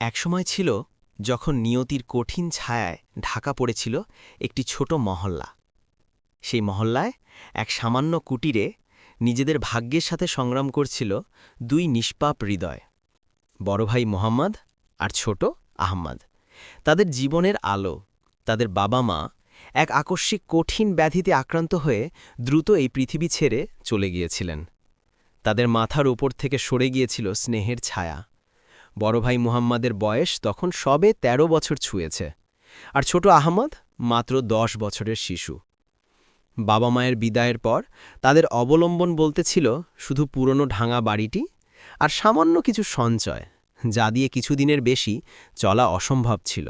একসময় ছিল, যখন নিয়তির কঠিন ছায়ায় ঢাকা পড়েছিল একটি ছোট মহল্লা। সেই মহল্লায় এক সামান্য কুটিরে নিজেদের ভাগ্যের সাথে সংগ্রাম করছিল দুই নিষ্পাপ হৃদয়, বড় ভাই মোহাম্মদ আর ছোট আহম্মদ। তাদের জীবনের আলো, তাদের বাবা মা এক আকস্মিক কঠিন ব্যাধিতে আক্রান্ত হয়ে দ্রুত এই পৃথিবী ছেড়ে চলে গিয়েছিলেন। তাদের মাথার উপর থেকে সরে গিয়েছিল স্নেহের ছায়া। বড় ভাই মুহাম্মাদের বয়স তখন সবে ১৩ বছর ছুঁয়েছে। আর ছোট আহমদ মাত্র দশ বছরের শিশু। বাবা মায়ের বিদায়ের পর তাদের অবলম্বন বলতে ছিল শুধু পুরনো ঢাঙা বাড়িটি আর সামান্য কিছু সঞ্চয়, যা দিয়ে কিছুদিনের বেশি চলা অসম্ভব ছিল।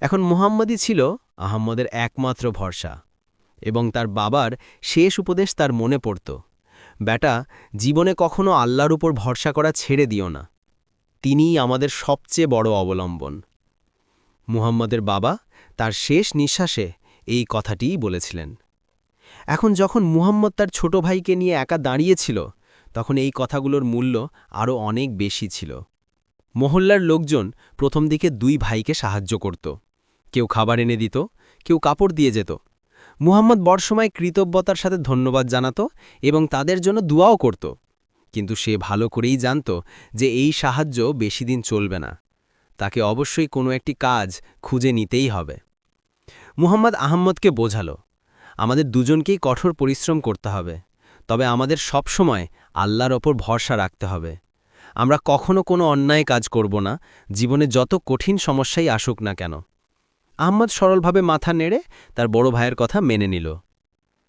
এখন মুহাম্মদই ছিল আহম্মদের একমাত্র ভরসা এবং তার বাবার শেষ উপদেশ তার মনে পড়ত, বেটা, জীবনে কখনো আল্লাহর উপর ভরসা করা ছেড়ে দিও না। তিনিই আমাদের সবচেয়ে বড় অবলম্বন। মুহাম্মদের বাবা তার শেষ নিঃশ্বাসে এই কথাটিই বলেছিলেন। এখন যখন মুহাম্মদ তার ছোট ভাইকে নিয়ে একা দাঁড়িয়েছিল, তখন এই কথাগুলোর মূল্য আরও অনেক বেশি ছিল। মহল্লার লোকজন প্রথম দিকে দুই ভাইকে সাহায্য করত। কেউ খাবার এনে দিত, কেউ কাপড় দিয়ে যেত। মুহাম্মদ বর্ষময় কৃতজ্ঞতার সাথে ধন্যবাদ জানাত এবং তাদের জন্য দুয়াও করত। কিন্তু সে ভালো করেই জানত যে এই সাহায্য বেশি দিন চলবে না। তাকে অবশ্যই কোনো একটি কাজ খুঁজে নিতেই হবে। মুহাম্মদ আহম্মদকে বোঝালো, আমাদের দুজনকেই কঠোর পরিশ্রম করতে হবে, তবে আমাদের সবসময় আল্লাহর ওপর ভরসা রাখতে হবে। আমরা কখনো কোনো অন্যায় কাজ করব না, জীবনে যত কঠিন সমস্যাই আসুক না কেন। আহম্মদ সরলভাবে মাথা নেড়ে তার বড় ভাইয়ের কথা মেনে নিল।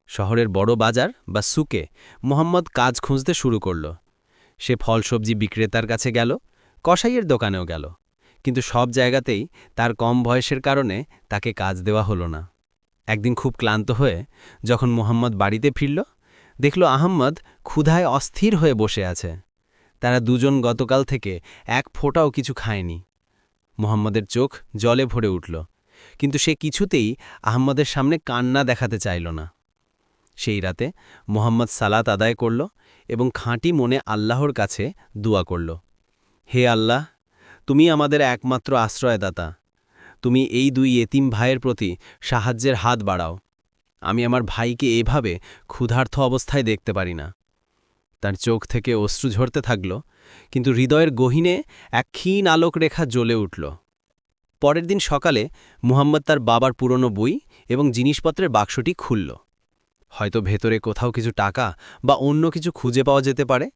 শহরের বড় বাজার বা সুকে মোহাম্মদ কাজ খুঁজতে শুরু করল। সে ফল সবজি বিক্রেতার কাছে গেল, কসাইয়ের দোকানেও গেল। কিন্তু সব জায়গাতেই তার কম বয়সের কারণে তাকে কাজ দেওয়া হলো না। একদিন খুব ক্লান্ত হয়ে যখন মোহাম্মদ বাড়িতে ফিরল, দেখল আহম্মদ ক্ষুধায় অস্থির হয়ে বসে আছে। তারা দুজন গতকাল থেকে এক ফোঁটাও কিছু খায়নি। মোহাম্মদের চোখ জলে ভরে উঠল, কিন্তু সে কিছুতেই আহম্মদের সামনে কান্না দেখাতে চাইল না। সেই রাতে মোহাম্মদ সালাত আদায় করল এবং খাঁটি মনে আল্লাহর কাছে দোয়া করল। হে আল্লাহ, তুমি আমাদের একমাত্র আশ্রয়দাতা। তুমি এই দুই এতিম ভাইয়ের প্রতি সাহায্যের হাত বাড়াও। আমি আমার ভাইকে এভাবে ক্ষুধার্থ অবস্থায় দেখতে পারি না। তার চোখ থেকে অশ্রু ঝরতে থাকল, কিন্তু হৃদয়ের গহিনে এক ক্ষীণ আলোক রেখা জ্বলে উঠল। পরের দিন সকালে মুহাম্মদ তার বাবার পুরনো বই এবং জিনিসপত্রের বাক্সটি খুলল। হয়তো ভেতরে কোথাও কিছু টাকা বা অন্য কিছু খুঁজে পাওয়া যেতে পারে?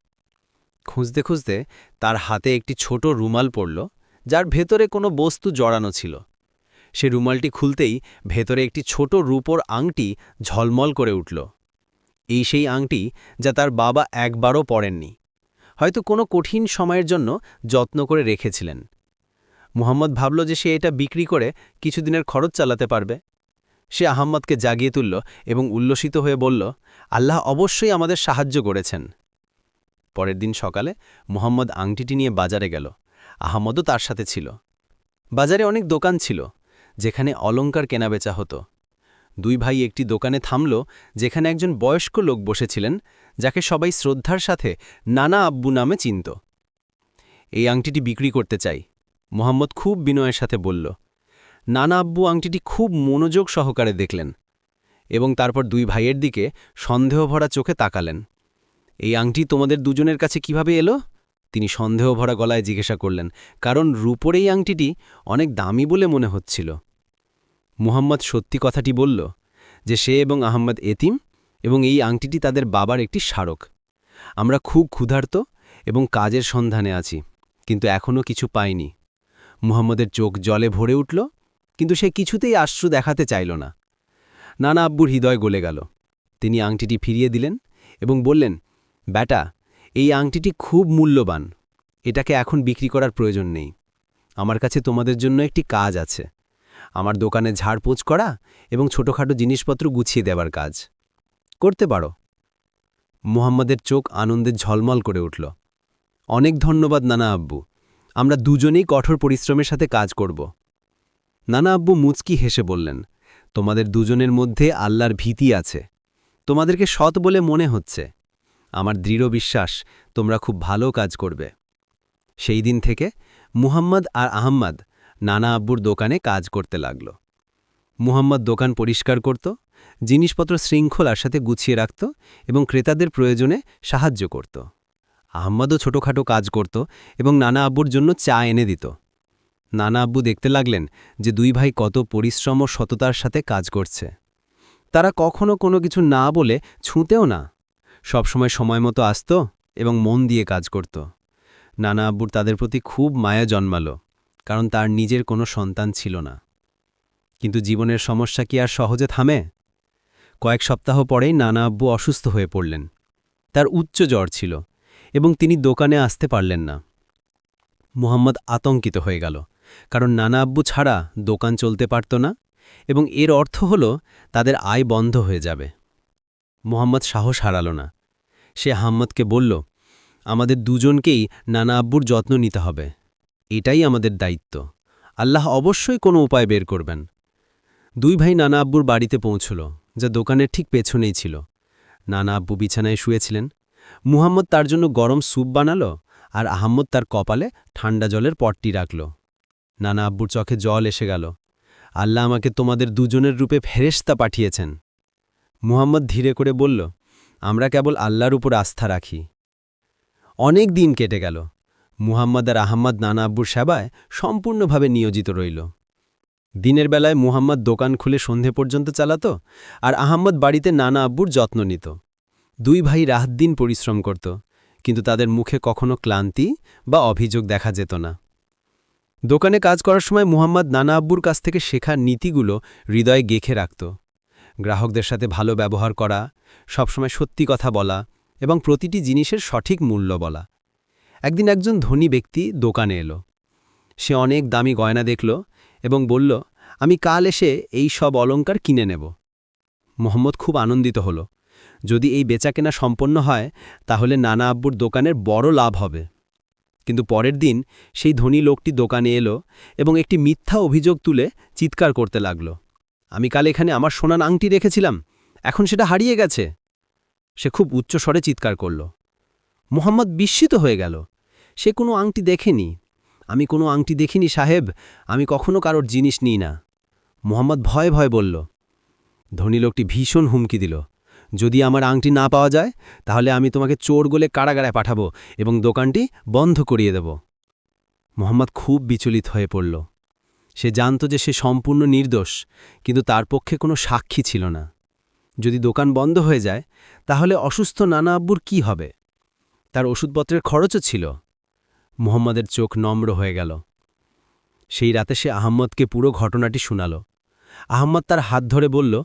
খুঁজতে খুঁজতে তার হাতে একটি ছোট রুমাল পড়ল, যার ভেতরে কোনো বস্তু জড়ানো ছিল। সে রুমালটি খুলতেই ভেতরে একটি ছোট রূপোর আংটি ঝলমল করে উঠল। এই সেই আংটি যা তার বাবা একবারও পড়েননি হয়তো কোনো কঠিন সময়ের জন্য যত্ন করে রেখেছিলেন। মুহাম্মদ ভাবল যে সে এটা বিক্রি করে কিছুদিনের খরচ চালাতে পারবে। সে আহম্মদকে জাগিয়ে তুলল এবং উল্লসিত হয়ে বলল, আল্লাহ অবশ্যই আমাদের সাহায্য করেছেন। পরের দিন সকালে মুহাম্মদ আংটিটি নিয়ে বাজারে গেল। আহমদও তার সাথে ছিল। বাজারে অনেক দোকান ছিল, যেখানে অলঙ্কার কেনাবেচা হতো। দুই ভাই একটি দোকানে থামল, যেখানে একজন বয়স্ক লোক বসেছিলেন, যাকে সবাই শ্রদ্ধার সাথে নানা আব্বু নামে চিনত। এই আংটিটি বিক্রি করতে চাই, মোহাম্মদ খুব বিনয়ের সাথে বলল। নানা আব্বু আংটিটি খুব মনোযোগ সহকারে দেখলেন এবং তারপর দুই ভাইয়ের দিকে সন্দেহভরা চোখে তাকালেন। এই আংটি তোমাদের দুজনের কাছে কীভাবে এলো? তিনি সন্দেহভরা গলায় জিজ্ঞাসা করলেন, কারণ রূপর এই আংটিটি অনেক দামি বলে মনে হচ্ছিল। মুহাম্মদ সত্যি কথাটি বলল যে, সে এবং আহম্মদ এতিম এবং এই আংটিটি তাদের বাবার একটি স্মারক। আমরা খুব ক্ষুধার্ত এবং কাজের সন্ধানে আছি, কিন্তু এখনও কিছু পাইনি। মুহাম্মদের চোখ জলে ভরে উঠল কিন্তু সে কিছুতেই আশ্রু দেখাতে চাইল না। নানা আব্বুর হৃদয় গলে গেল। তিনি আংটিটি ফিরিয়ে দিলেন এবং বললেন, ব্যাটা, এই আংটিটি খুব মূল্যবান। এটাকে এখন বিক্রি করার প্রয়োজন নেই। আমার কাছে তোমাদের জন্য একটি কাজ আছে। আমার দোকানে ঝাড়পোঁচ করা এবং ছোটোখাটো জিনিসপত্র গুছিয়ে দেবার কাজ। করতে পারো? মুহাম্মদের চোখ আনন্দে ঝলমল করে উঠল। অনেক ধন্যবাদ, নানা আব্বু। আমরা দুজনেই কঠোর পরিশ্রমের সাথে কাজ করব। নানা আব্বু মুচকি হেসে বললেন, তোমাদের দুজনের মধ্যে আল্লাহর ভীতি আছে। তোমাদেরকে সৎ বলে মনে হচ্ছে। আমার দৃঢ় বিশ্বাস, তোমরা খুব ভালো কাজ করবে। সেই দিন থেকে মুহাম্মদ আর আহম্মদ নানা আব্বুর দোকানে কাজ করতে লাগল। মুহাম্মদ দোকান পরিষ্কার করত, জিনিসপত্র শৃঙ্খলার সাথে গুছিয়ে রাখত এবং ক্রেতাদের প্রয়োজনে সাহায্য করত। আহম্মদও ছোটখাটো কাজ করত এবং নানা আব্বুর জন্য চা এনে দিত। নানা আব্বু দেখতে লাগলেন যে দুই ভাই কত পরিশ্রম ও সততার সাথে কাজ করছে। তারা কখনো কোনো কিছু না বলে ছুঁতেও না। সবসময় সময় মতো আসত এবং মন দিয়ে কাজ করত। নানা আব্বুর তাদের প্রতি খুব মায়া জন্মাল, কারণ তার নিজের কোনো সন্তান ছিল না। কিন্তু জীবনের সমস্যা কি আর সহজে থামে? কয়েক সপ্তাহ পরেই নানা আব্বু অসুস্থ হয়ে পড়লেন। তার উচ্চ জ্বর ছিল এবং তিনি দোকানে আসতে পারলেন না। মুহাম্মদ আতঙ্কিত হয়ে গেল। কারণ নানা আব্বু ছাড়া দোকান চলতে পারত না এবং এর অর্থ হল তাদের আয় বন্ধ হয়ে যাবে। মোহাম্মদ সাহস হারাল না। সে আহম্মদকে বলল, আমাদের দুজনকেই নানা আব্বুর যত্ন নিতে হবে। এটাই আমাদের দায়িত্ব। আল্লাহ অবশ্যই কোনো উপায় বের করবেন। দুই ভাই নানা আব্বুর বাড়িতে পৌঁছল, যা দোকানের ঠিক পেছনেই ছিল। নানা আব্বু বিছানায় শুয়েছিলেন। মুহাম্মদ তার জন্য গরম স্যুপ বানালো আর আহম্মদ তার কপালে ঠান্ডা জলের পটটি রাখল। নানা আব্বুর চোখে জল এসে গেল। আল্লাহ আমাকে তোমাদের দুজনের রূপে ফেরেশতা পাঠিয়েছেন। মুহাম্মদ ধীরে করে বলল, আমরা কেবল আল্লাহর উপর আস্থা রাখি। অনেক দিন কেটে গেল। মুহাম্মদ আর আহম্মদ নানা আব্বুর সেবায় সম্পূর্ণভাবে নিয়োজিত রইল। দিনের বেলায় মুহাম্মদ দোকান খুলে সন্ধে পর্যন্ত চালাত আর আহম্মদ বাড়িতে নানা আব্বুর যত্ন নিত। দুই ভাই রাত দিন পরিশ্রম করত, কিন্তু তাদের মুখে কখনো ক্লান্তি বা অভিযোগ দেখা যেত না। দোকানে কাজ করার সময় মুহাম্মদ নানা আব্বুর কাছ থেকে শেখার নীতিগুলো হৃদয়ে গেখে রাখত। গ্রাহকদের সাথে ভালো ব্যবহার করা, সবসময় সত্যি কথা বলা এবং প্রতিটি জিনিসের সঠিক মূল্য বলা। একদিন একজন ধনী ব্যক্তি দোকানে এলো। সে অনেক দামি গয়না দেখল এবং বলল, আমি কাল এসে এই সব অলঙ্কার কিনে নেব। মোহাম্মদ খুব আনন্দিত হল। যদি এই বেচাকেনা সম্পন্ন হয়, তাহলে নানা আব্বুর দোকানের বড় লাভ হবে। কিন্তু পরের দিন সেই ধনী লোকটি দোকানে এলো এবং একটি মিথ্যা অভিযোগ তুলে চিৎকার করতে লাগল। আমি কাল এখানে আমার সোনার আংটি রেখেছিলাম, এখন সেটা হারিয়ে গেছে। সে খুব উচ্চ স্বরে চিৎকার করল। মোহাম্মদ বিস্মিত হয়ে গেল। সে কোনো আংটি দেখেনি। আমি কোনো আংটি দেখিনি, সাহেব। আমি কখনো কারোর জিনিস নিই না। মোহাম্মদ ভয় ভয় বলল। ধনী লোকটি ভীষণ হুমকি দিল। যদি আমার আংটি না পাওয়া যায়, তাহলে আমি তোমাকে চোর গোলে কারাগারে পাঠাবো এবং দোকানটি বন্ধ করিয়ে দেব। মোহাম্মদ খুব বিচলিত হয়ে পড়ল। সে জানত যে সে সম্পূর্ণ নির্দোষ, কিন্তু তার পক্ষে কোনো সাক্ষী ছিল না। যদি দোকান বন্ধ হয়ে যায়, তাহলে অসুস্থ নানা আব্বুর কি হবে? তার ওষুধপত্রের খরচও ছিল। মোহাম্মদের চোখ নম্র হয়ে গেল। সেই রাতে সে আহম্মদকে পুরো ঘটনাটি শোনাল। আহম্মদ তার হাত ধরে বলল,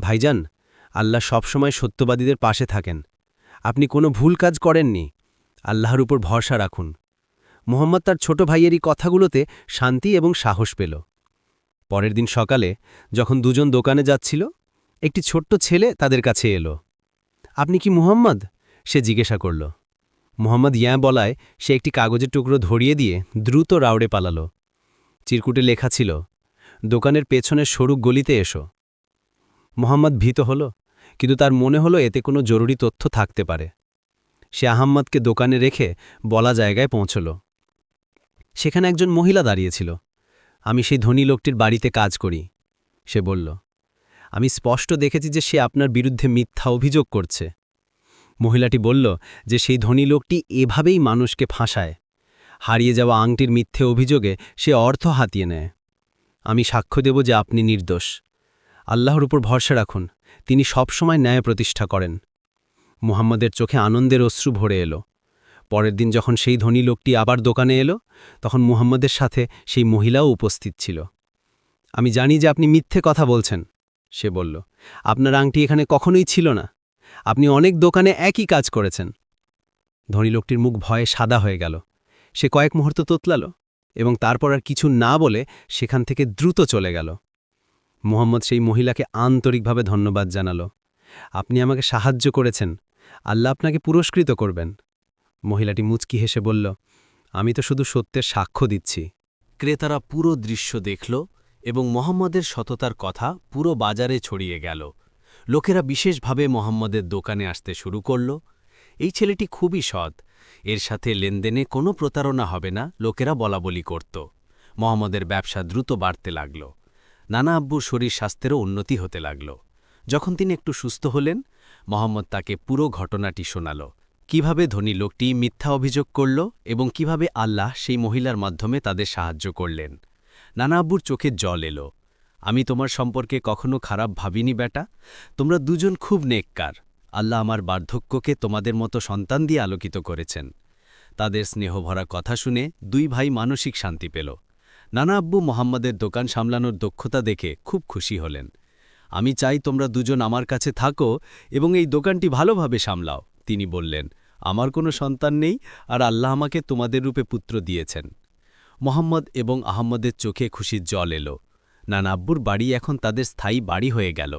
ভাইজান আল্লাহ সবসময় সত্যবাদীদের পাশে থাকেন। আপনি কোনো ভুল কাজ করেননি। আল্লাহর উপর ভরসা রাখুন। মোহাম্মদ তার ছোট ভাইয়েরই কথাগুলোতে শান্তি এবং সাহস পেল। পরের দিন সকালে যখন দুজন দোকানে যাচ্ছিল, একটি ছোট্ট ছেলে তাদের কাছে এলো। আপনি কি মুহাম্মদ? সে জিজ্ঞাসা করল। মোহাম্মদ ইয়া বলায় সে একটি কাগজের টুকরো ধরিয়ে দিয়ে দ্রুত রাউড়ে পালাল। চিরকুটে লেখা ছিল, দোকানের পেছনের সরু গলিতে এসো। মোহাম্মদ ভীত হল। কিন্তু তার মনে হলো এতে কোনো জরুরি তথ্য থাকতে পারে। সে আহাম্মদকে দোকানে রেখে বলা জায়গায় পৌঁছল। সেখানে একজন মহিলা দাঁড়িয়েছিল। আমি সেই ধনী লোকটির বাড়িতে কাজ করি, সে বলল। আমি স্পষ্ট দেখেছি যে সে আপনার বিরুদ্ধে মিথ্যা অভিযোগ করছে। মহিলাটি বলল যে সেই ধনী লোকটি এভাবেই মানুষকে ফাঁসায়। হারিয়ে যাওয়া আংটির মিথ্যে অভিযোগে সে অর্থ হাতিয়ে নেয়। আমি সাক্ষ্য দেব যে আপনি নির্দোষ। আল্লাহর উপর ভরসা রাখুন। তিনি সবসময় ন্যায় প্রতিষ্ঠা করেন। মুহাম্মদের চোখে আনন্দের অশ্রু ভরে এলো। পরের দিন যখন সেই ধনী লোকটি আবার দোকানে এলো, তখন মুহাম্মদের সাথে সেই মহিলাও উপস্থিত ছিল। আমি জানি যে আপনি মিথ্যে কথা বলছেন, সে বলল। আপনার আংটি এখানে কখনোই ছিল না। আপনি অনেক দোকানে একই কাজ করেছেন। ধনী লোকটির মুখ ভয়ে সাদা হয়ে গেল। সে কয়েক মুহূর্ত তোতলাল এবং তারপর আর কিছু না বলে সেখান থেকে দ্রুত চলে গেল। মোহাম্মদ সেই মহিলাকে আন্তরিকভাবে ধন্যবাদ জানাল। আপনি আমাকে সাহায্য করেছেন। আল্লাহ আপনাকে পুরস্কৃত করবেন। মহিলাটি মুচকি হেসে বলল, আমি তো শুধু সত্যের সাক্ষ্য দিচ্ছি। ক্রেতারা পুরো দৃশ্য দেখল এবং মোহাম্মদের সততার কথা পুরো বাজারে ছড়িয়ে গেল। লোকেরা বিশেষভাবে মোহাম্মদের দোকানে আসতে শুরু করল। এই ছেলেটি খুবই সৎ। এর সাথে লেনদেনে কোনো প্রতারণা হবে না, লোকেরা বলাবলি করত। মোহাম্মদের ব্যবসা দ্রুত বাড়তে লাগল। নানা আব্বুর শরীর স্বাস্থ্যেরও উন্নতি হতে লাগল। যখন তিনি একটু সুস্থ হলেন, মোহাম্মদ তাকে পুরো ঘটনাটি শোনাল। কীভাবে ধনী লোকটি মিথ্যা অভিযোগ করল এবং কীভাবে আল্লাহ সেই মহিলার মাধ্যমে তাদের সাহায্য করলেন। নানা আব্বুর চোখে জল এলো। আমি তোমার সম্পর্কে কখনো খারাপ ভাবিনি বেটা। তোমরা দুজন খুব নেককার। আল্লাহ আমার বার্ধক্যকে তোমাদের মতো সন্তান দিয়ে আলোকিত করেছেন। তাদের স্নেহভরা কথা শুনে দুই ভাই মানসিক শান্তি পেল। নানা আব্বু মোহাম্মদের দোকান সামলানোর দক্ষতা দেখে খুব খুশি হলেন। আমি চাই তোমরা দুজন আমার কাছে থাকো এবং এই দোকানটি ভালোভাবে সামলাও, তিনি বললেন। আমার কোনো সন্তান নেই আর আল্লাহ আমাকে তোমাদের রূপে পুত্র দিয়েছেন। মোহাম্মদ এবং আহম্মদের চোখে খুশির জল এলো। নানা আব্বুর বাড়ি এখন তাদের স্থায়ী বাড়ি হয়ে গেল।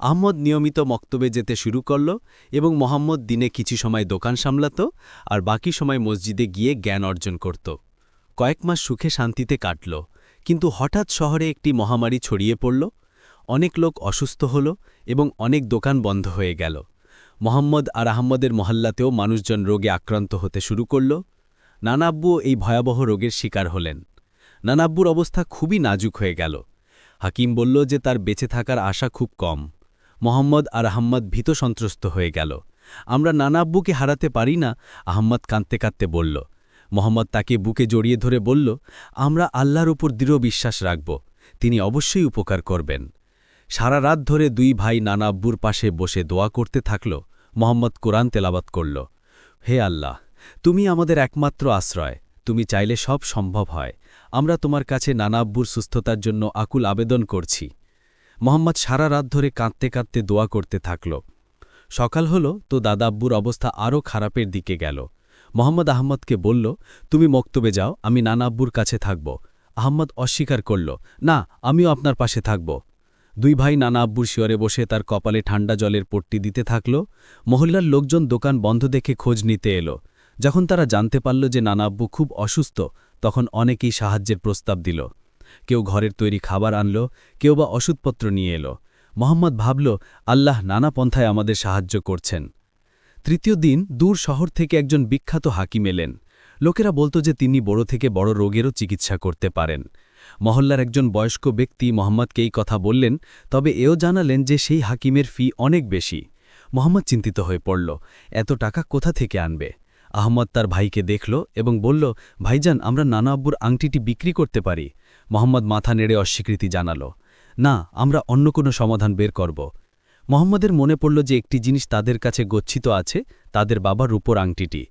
আহমদ নিয়মিত মক্তবে যেতে শুরু করল এবং মোহাম্মদ দিনে কিছু সময় দোকান সামলাত আর বাকি সময় মসজিদে গিয়ে জ্ঞান অর্জন করত। কয়েক মাস সুখে শান্তিতে কাটল, কিন্তু হঠাৎ শহরে একটি মহামারী ছড়িয়ে পড়ল, অনেক লোক অসুস্থ হল এবং অনেক দোকান বন্ধ হয়ে গেল। মোহাম্মদ আর আহম্মদের মহল্লাতেও মানুষজন রোগে আক্রান্ত হতে শুরু করল। নানাব্বুও এই ভয়াবহ রোগের শিকার হলেন। নানাব্বুর অবস্থা খুবই নাজুক হয়ে গেল। হাকিম বলল যে তার বেঁচে থাকার আশা খুব কম। মোহাম্মদ আর আহম্মদ ভীত সন্ত্রস্ত হয়ে গেল। আমরা নানাব্বুকে হারাতে পারি না আহম্মদ কাঁদতে কাঁদতে বলল মোহাম্মদ তাকে বুকে জড়িয়ে ধরে বলল, আমরা আল্লাহর উপর দৃঢ় বিশ্বাস রাখব, তিনি অবশ্যই উপকার করবেন। সারা রাত ধরে দুই ভাই নানাব্বুর পাশে বসে দোয়া করতে থাকল, মোহাম্মদ কোরআন তেলাবাত করল। হে আল্লাহ, তুমি আমাদের একমাত্র আশ্রয়, তুমি চাইলে সব সম্ভব হয়, আমরা তোমার কাছে নানাব্বুর সুস্থতার জন্য আকুল আবেদন করছি। মোহাম্মদ সারা রাত ধরে কাঁদতে কাঁদতে দোয়া করতে থাকল। সকাল হল, তো দাদাব্বুর অবস্থা আরও খারাপের দিকে গেল। মোহাম্মদ আহমদকে বলল, তুমি মক্তবে যাও, আমি নানাব্বুর কাছে থাকব। আহম্মদ অস্বীকার করল, না, আমিও আপনার পাশে থাকব। দুই ভাই নানা আব্বুর শিয়রে বসে তার কপালে ঠান্ডা জলের পট্টি দিতে থাকল। মহল্লার লোকজন দোকান বন্ধ দেখে খোঁজ নিতে এলো। যখন তারা জানতে পারল যে নানা আব্বু খুব অসুস্থ, তখন অনেকেই সাহায্যের প্রস্তাব দিল। কেউ ঘরের তৈরি খাবার আনল, কেউ বা ওষুধপত্র নিয়ে এলো। মোহাম্মদ ভাবল, আল্লাহ নানা পন্থায় আমাদের সাহায্য করছেন। তৃতীয় দিন দূর শহর থেকে একজন বিখ্যাত হাকিম এলেন। লোকেরা বলতো যে তিনি বড় থেকে বড় রোগেরও চিকিৎসা করতে পারেন। মহল্লার একজন বয়স্ক ব্যক্তি মোহাম্মদকে এই কথা বললেন, তবে এও জানালেন যে সেই হাকিমের ফি অনেক বেশি। মোহাম্মদ চিন্তিত হয়ে পড়ল, এত টাকা কোথা থেকে আনবে? আহমদ তার ভাইকে দেখল এবং বলল, ভাইজান, আমরা নানা আব্বুর আংটিটি বিক্রি করতে পারি। মোহাম্মদ মাথা নেড়ে অস্বীকৃতি জানাল, না, আমরা অন্য কোনো সমাধান বের করব। মোহাম্মদের মনে পড়ল যে একটি জিনিস তাদের কাছে গচ্ছিত আছে, তাদের বাবার উপর আংটিটি।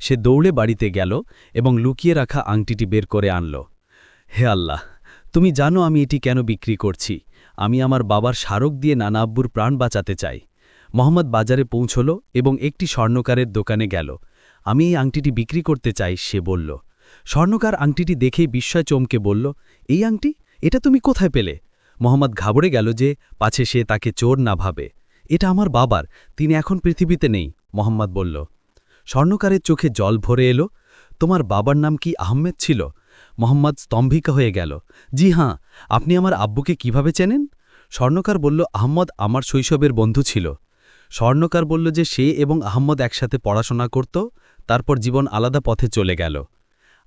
সে দৌড়ে বাড়িতে গেল এবং লুকিয়ে রাখা আংটিটি বের করে আনল। হে আল্লাহ, তুমি জানো আমি এটি কেন বিক্রি করছি। আমি আমার বাবার স্মারক দিয়ে নানা আব্বুর প্রাণ বাঁচাতে চাই। মোহাম্মদ বাজারে পৌঁছল এবং একটি স্বর্ণকারের দোকানে গেল। আমি এই আংটিটি বিক্রি করতে চাই, সে বলল। স্বর্ণকার আংটিটি দেখেই বিস্ময় চমকে বলল, এই আংটি? এটা তুমি কোথায় পেলে? মোহাম্মদ ঘাবড়ে গেল যে পাছে সে তাকে চোর না ভাবে। এটা আমার বাবার, তিনি এখন পৃথিবীতে নেই, মোহাম্মদ বলল। স্বর্ণকারের চোখে জল ভরে এলো, তোমার বাবার নাম কি আহমেদ ছিল? মোহাম্মদ স্তম্ভিকা হয়ে গেল। জি হাঁ, আপনি আমার আব্বুকে কীভাবে চেনেন? স্বর্ণকার বলল, আহম্মদ আমার শৈশবের বন্ধু ছিল। স্বর্ণকার বলল যে সে এবং আহম্মদ একসাথে পড়াশোনা করত, তারপর জীবন আলাদা পথে চলে গেল।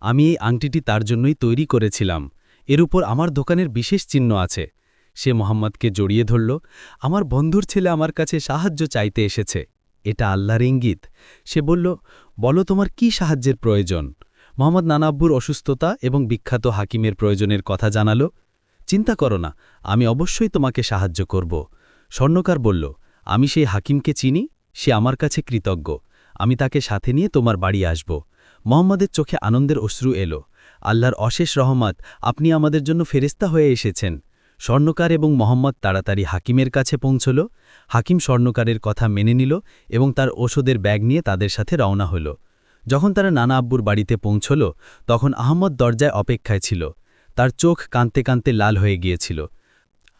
আমি এই আংটিটি তার জন্যই তৈরি করেছিলাম। এর উপর আমার দোকানের বিশেষ চিহ্ন আছে। সে মোহাম্মদকে জড়িয়ে ধরল। আমার বন্ধুর ছেলে আমার কাছে সাহায্য চাইতে এসেছে। এটা আল্লাহর ইঙ্গিত। সে বলল, বলো তোমার কি সাহায্যের প্রয়োজন? মোহাম্মদ নানাব্বুর অসুস্থতা এবং বিখ্যাত হাকিমের প্রয়োজনের কথা জানাল। চিন্তা করো না, আমি অবশ্যই তোমাকে সাহায্য করব। স্বর্ণকার বলল, আমি সেই হাকিমকে চিনি, সে আমার কাছে কৃতজ্ঞ। আমি তাকে সাথে নিয়ে তোমার বাড়ি আসব। মোহাম্মদের চোখে আনন্দের অশ্রু এলো। আল্লাহর অশেষ রহমত, আপনি আমাদের জন্য ফেরেস্তা হয়ে এসেছেন। স্বর্ণকার এবং মোহাম্মদ তাড়াতাড়ি হাকিমের কাছে পৌঁছল। হাকিম স্বর্ণকারের কথা মেনে নিল এবং তার ওষুধের ব্যাগ নিয়ে তাদের সাথে রওনা হল। যখন তারা নানা আব্বুর বাড়িতে পৌঁছল, তখন আহমদ দরজায় অপেক্ষায় ছিল। তার চোখ কাঁদতে কাঁদতে লাল হয়ে গিয়েছিল।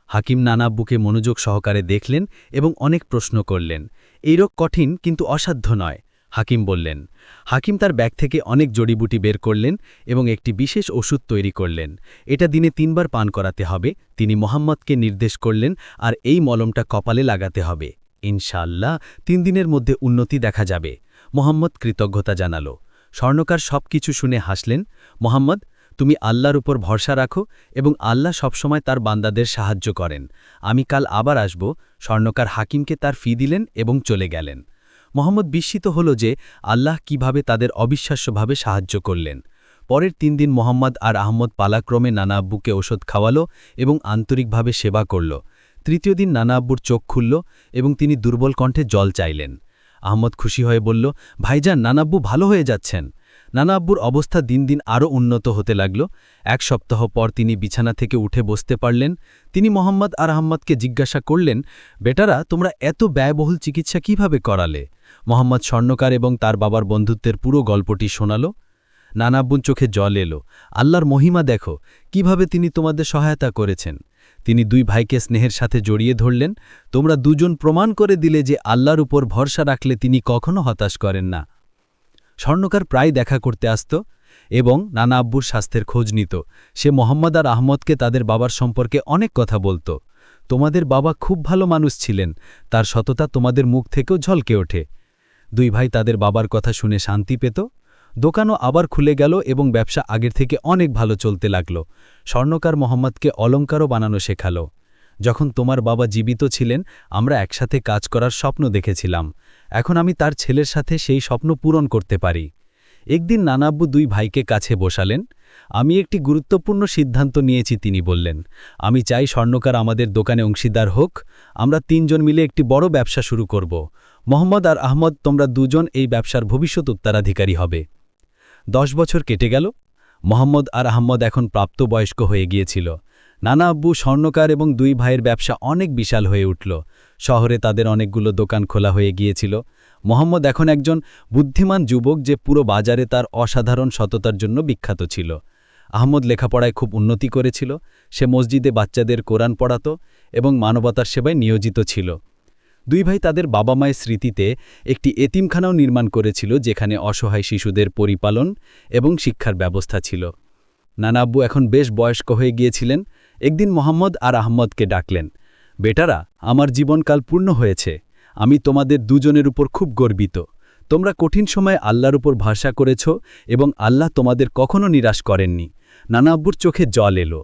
হাকিম নানাব্বুকে মনোযোগ সহকারে দেখলেন এবং অনেক প্রশ্ন করলেন। এই রোগ কঠিন কিন্তু অসাধ্য নয়। হাকিম বললেন, হাকিম তার ব্যাগ থেকে অনেক জড়িবুটি বের করলেন এবং একটি বিশেষ ওষুধ তৈরি করলেন। এটা দিনে তিনবার পান করাতে হবে, তিনি মোহাম্মদকে নির্দেশ করলেন আর এই মলমটা কপালে লাগাতে হবে। ইনশাআল্লাহ তিন দিনের মধ্যে উন্নতি দেখা যাবে। মোহাম্মদ কৃতজ্ঞতা জানাল। স্বর্ণকার সব কিছু শুনে হাসলেন, মোহাম্মদ, তুমি আল্লাহর উপর ভরসা রাখো এবং আল্লাহ সবসময় তার বান্দাদের সাহায্য করেন। আমি কাল আবার আসব। স্বর্ণকার হাকিমকে তার ফি দিলেন এবং চলে গেলেন। মোহাম্মদ বিস্মিত হল যে আল্লাহ কীভাবে তাদের অবিশ্বাস্যভাবে সাহায্য করলেন। পরের তিন দিন মোহাম্মদ আর আহমদ পালাক্রমে নানা আব্বুকে ওষুধ খাওয়াল এবং আন্তরিকভাবে সেবা করল। তৃতীয় দিন নানা আব্বুর চোখ খুলল এবং তিনি দুর্বল কণ্ঠে জল চাইলেন। আহমদ খুশি হয়ে বলল, ভাইজান নানাব্বু ভালো হয়ে যাচ্ছেন। নানা আব্বুর অবস্থা দিন দিন আরও উন্নত হতে লাগল। এক সপ্তাহ পর তিনি বিছানা থেকে উঠে বসতে পারলেন। তিনি মোহাম্মদ আর আহম্মদকে জিজ্ঞাসা করলেন, বেটারা, তোমরা এত ব্যয়বহুল চিকিৎসা কীভাবে করালে? মোহাম্মদ স্বর্ণকার এবং তার বাবার বন্ধুত্বের পুরো গল্পটি শোনাল। নানাব্বুন চোখে জল এলো। আল্লাহর মহিমা দেখো, কীভাবে তিনি তোমাদের সহায়তা করেছেন? তিনি দুই ভাইকে স্নেহের সাথে জড়িয়ে ধরলেন। তোমরা দুজন প্রমাণ করে দিলে যে আল্লাহর উপর ভরসা রাখলে তিনি কখনো হতাশ করেন না। স্বর্ণকার প্রায় দেখা করতে আসত এবং নানা আব্বুর স্বাস্থ্যের খোঁজ নিত। সে মোহাম্মদ আর আহমদকে তাদের বাবার সম্পর্কে অনেক কথা বলতো। তোমাদের বাবা খুব ভালো মানুষ ছিলেন, তার সততা তোমাদের মুখ থেকেও ঝলকে ওঠে। দুই ভাই তাদের বাবার কথা শুনে শান্তি পেত। দোকানও আবার খুলে গেল এবং ব্যবসা আগের থেকে অনেক ভালো চলতে লাগল। স্বর্ণকার মোহাম্মদকে অলঙ্কারও বানানো শেখালো। যখন তোমার বাবা জীবিত ছিলেন, আমরা একসাথে কাজ করার স্বপ্ন দেখেছিলাম। এখন আমি তার ছেলের সাথে সেই স্বপ্ন পূরণ করতে পারি। একদিন নানাব্বু দুই ভাইকে কাছে বসালেন। আমি একটি গুরুত্বপূর্ণ সিদ্ধান্ত নিয়েছি, তিনি বললেন। আমি চাই স্বর্ণকার আমাদের দোকানে অংশীদার হোক। আমরা তিনজন মিলে একটি বড় ব্যবসা শুরু করব। মোহাম্মদ আর আহমদ, তোমরা দুজন এই ব্যবসার ভবিষ্যৎ উত্তরাধিকারী হবে। দশ বছর কেটে গেল। মোহাম্মদ আর আহম্মদ এখন প্রাপ্তবয়স্ক হয়ে গিয়েছিল। নানা আব্বু, স্বর্ণকার এবং দুই ভাইয়ের ব্যবসা অনেক বিশাল হয়ে উঠল। শহরে তাদের অনেকগুলো দোকান খোলা হয়ে গিয়েছিল। মোহাম্মদ এখন একজন বুদ্ধিমান যুবক যে পুরো বাজারে তার অসাধারণ সততার জন্য বিখ্যাত ছিল। আহমদ লেখাপড়ায় খুব উন্নতি করেছিল, সে মসজিদে বাচ্চাদের কোরআন পড়াত এবং মানবতার সেবায় নিয়োজিত ছিল। দুই ভাই তাদের বাবা মায়ের স্মৃতিতে একটি এতিমখানাও নির্মাণ করেছিল যেখানে অসহায় শিশুদের পরিপালন এবং শিক্ষার ব্যবস্থা ছিল। নানাব্বু এখন বেশ বয়স্ক হয়ে গিয়েছিলেন একদিন মোহাম্মদ আর আহম্মদকে ডাকলেন, বেটারা, আমার জীবনকাল পূর্ণ হয়েছে। আমি তোমাদের দুজনের উপর খুব গর্বিত। তোমরা কঠিন সময়ে আল্লাহর উপর ভরসা করেছ এবং আল্লাহ তোমাদের কখনো নিরাশ করেননি। নানাব্বুর চোখে জল এলো।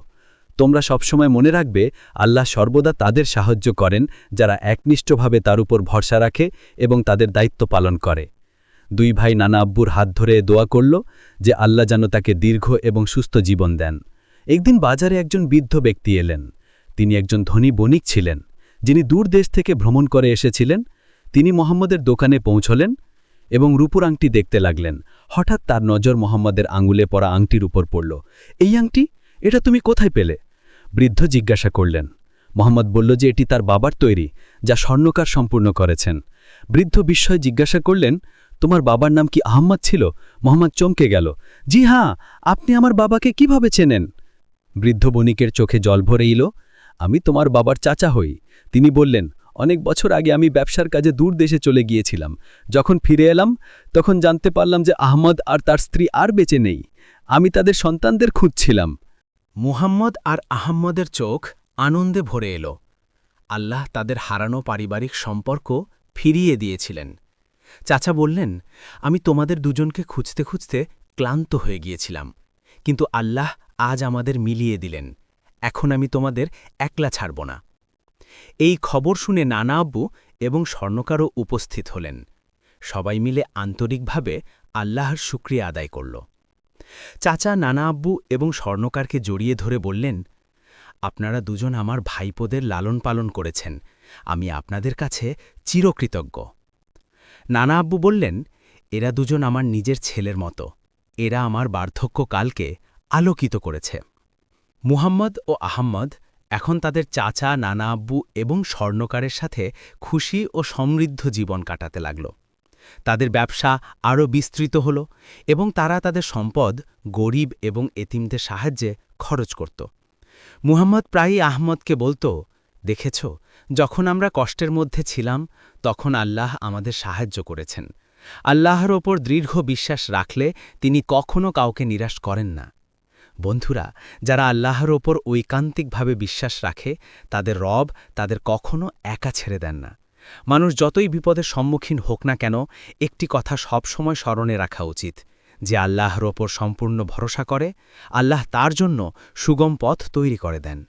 তোমরা সবসময় মনে রাখবে, আল্লাহ সর্বদা তাদের সাহায্য করেন, যারা একনিষ্ঠভাবে তার উপর ভরসা রাখে এবং তাদের দায়িত্ব পালন করে। দুই ভাই নানা আব্বুর হাত ধরে দোয়া করল যে আল্লাহ যেন তাকে দীর্ঘ এবং সুস্থ জীবন দেন। একদিন বাজারে একজন বৃদ্ধ ব্যক্তি এলেন। তিনি একজন ধনী বণিক ছিলেন, যিনি দূর দেশ থেকে ভ্রমণ করে এসেছিলেন। তিনি মোহাম্মদের দোকানে পৌঁছলেন এবং রূপুর আংটি দেখতে লাগলেন। হঠাৎ তার নজর মোহাম্মদের আঙুলে পরা আংটির উপর পড়ল। এই আংটি? এটা তুমি কোথায় পেলে? বৃদ্ধ জিজ্ঞাসা করলেন। মোহাম্মদ বলল যে, এটি তার বাবার তৈরি, যা স্বর্ণকার সম্পূর্ণ করেছেন। বৃদ্ধ বিস্ময় জিজ্ঞাসা করলেন, তোমার বাবার নাম কি আহম্মদ ছিল? মোহাম্মদ চমকে গেল। জি হ্যাঁ আপনি আমার বাবাকে কীভাবে চেনেন? বৃদ্ধ বণিকের চোখে জল ভরে এলো। আমি তোমার বাবার চাচা হই। তিনি বললেন, অনেক বছর আগে আমি ব্যবসার কাজে দূর দেশে চলে গিয়েছিলাম। যখন ফিরে এলাম, তখন জানতে পারলাম যে আহমদ আর তার স্ত্রী আর বেঁচে নেই। আমি তাদের সন্তানদের খুঁজছিলাম। মুহাম্মদ আর আহম্মদের চোখ আনন্দে ভরে এলো। আল্লাহ তাদের হারানো পারিবারিক সম্পর্ক ফিরিয়ে দিয়েছিলেন। চাচা বললেন, আমি তোমাদের দুজনকে খুঁজতে খুঁজতে ক্লান্ত হয়ে গিয়েছিলাম। কিন্তু আল্লাহ আজ আমাদের মিলিয়ে দিলেন, এখন আমি তোমাদের একলা ছাড়ব না। এই খবর শুনে নানা আব্বু এবং স্বর্ণকারও উপস্থিত হলেন। সবাই মিলে আন্তরিকভাবে আল্লাহর শুক্রিয়া আদায় করল। চাচা, নানা আব্বু এবং স্বর্ণকারকে জড়িয়ে ধরে বললেন, আপনারা দুজন আমার ভাইপোদের লালন পালন করেছেন, আমি আপনাদের কাছে চিরকৃতজ্ঞ। নানা আব্বু বললেন, এরা দুজন আমার নিজের ছেলের মতো, এরা আমার বার্ধক্যকালকে আলোকিত করেছে। মুহাম্মদ ও আহম্মদ এখন তাদের চাচা, নানা, আব্বু এবং স্বর্ণকারের সাথে খুশি ও সমৃদ্ধ জীবন কাটাতে লাগল। তাদের ব্যবসা আরও বিস্তৃত হল এবং তারা তাদের সম্পদ গরিব এবং এতিমদের সাহায্যে খরচ করত। মুহাম্মদ প্রায়ই আহমদকে বলতো, দেখেছ, যখন আমরা কষ্টের মধ্যে ছিলাম, তখন আল্লাহ আমাদের সাহায্য করেছেন। আল্লাহর ওপর দৃঢ় বিশ্বাস রাখলে তিনি কখনও কাউকে নিরাশ করেন না। বন্ধুরা, যারা আল্লাহর ওপর ঐকান্তিকভাবে বিশ্বাস রাখে, তাদের রব তাদের কখনও একা ছেড়ে দেন না। মানুষ যতই বিপদের সম্মুখীন হোক না কেন, একটি কথা সবসময় স্মরণে রাখা উচিত, যে আল্লাহর ওপর সম্পূর্ণ ভরসা করে, আল্লাহ তার জন্য সুগম পথ তৈরি করে দেন।